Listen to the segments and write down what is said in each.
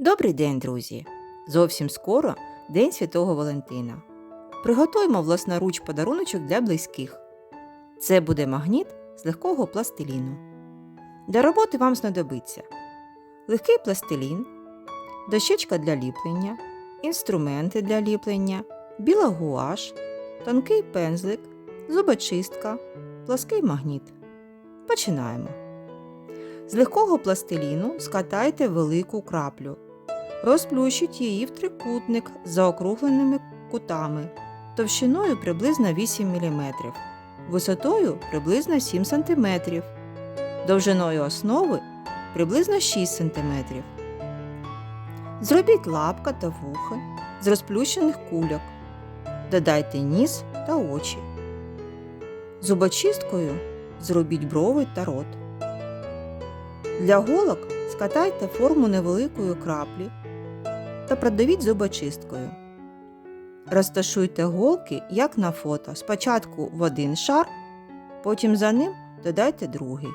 Добрий день, друзі! Зовсім скоро День Святого Валентина. Приготуємо власноруч подаруночок для близьких. Це буде магніт з легкого пластиліну. Для роботи вам знадобиться легкий пластилін, дощечка для ліплення, інструменти для ліплення, біла гуаш, тонкий пензлик, зубочистка, плоский магніт. Починаємо. З легкого пластиліну скатайте велику краплю. Розплющіть її в трикутник з заокругленими кутами, товщиною приблизно 8 мм, висотою приблизно 7 см, довжиною основи приблизно 6 см. Зробіть лапка та вухи з розплющених кульок. Додайте ніс та очі. Зубочисткою зробіть брови та рот. Для голок скатайте форму невеликої краплі та продавіть зубочисткою. Розташуйте голки, як на фото, спочатку в один шар, потім за ним додайте другий.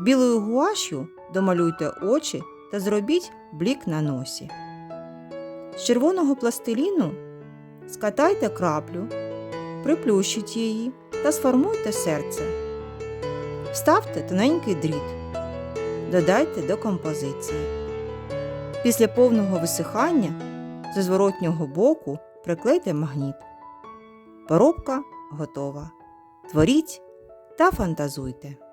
Білою гуашю домалюйте очі та зробіть блік на носі. З червоного пластиліну скатайте краплю, приплющіть її та сформуйте серце. Вставте тоненький дріт. Додайте до композиції. Після повного висихання зі зворотнього боку приклейте магніт. Поробка готова. Творіть та фантазуйте.